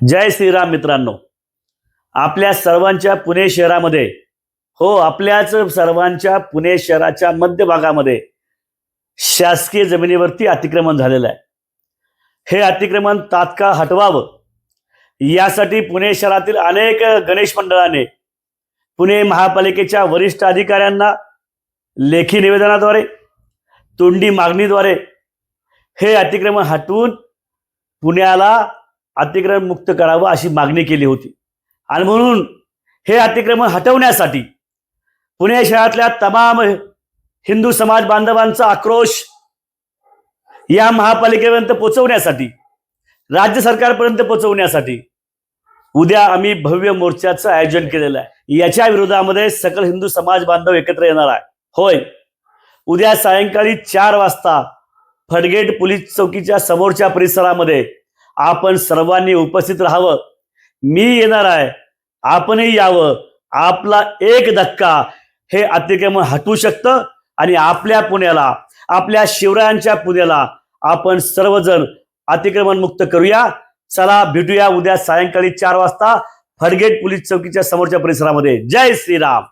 जय श्रीराम मित्रांनो. आपल्या सर्वांच्या पुणे शहरामध्ये हो आपल्याच सर्वांच्या पुणे शहराच्या मध्यभागामध्ये शासकीय जमिनीवरती अतिक्रमण झालेलं आहे. हे अतिक्रमण तात्काळ हटवावं. यासाठी पुणे शहरातील अनेक गणेश मंडळाने पुणे महापालिकेच्या वरिष्ठ अधिकाऱ्यांना लेखी निवेदनाद्वारे तोंडी मागणीद्वारे हे अतिक्रमण हटवून पुण्याला अतिक्रमण मुक्त करावं अशी मागणी केली होती. आणि म्हणून हे अतिक्रमण हटवण्यासाठी पुणे शहरातल्या तमाम हिंदू समाज बांधवांचा आक्रोश या महापालिकेपर्यंत पोहोचवण्यासाठी राज्य सरकारपर्यंत पोचवण्यासाठी उद्या आम्ही भव्य मोर्चाचं आयोजन केलेलं आहे. याच्या विरोधामध्ये सकल हिंदू समाज बांधव एकत्र येणार आहे. होय. उद्या सायंकाळी चार वाजता फडगेट पोलीस चौकीच्या समोरच्या परिसरामध्ये आपण सर्वांनी उपस्थित राहावं. मी येणार आहे. आपणही यावं. आपला एक धक्का हे अतिक्रमण हटवू शकतं आणि आपल्या पुण्याला आपल्या शिवरायांच्या पुण्याला आपण सर्वजण अतिक्रमण मुक्त करूया. चला भेटूया उद्या सायंकाळी चार वाजता फडगेट पोलीस चौकीच्या समोरच्या परिसरामध्ये. जय श्रीराम.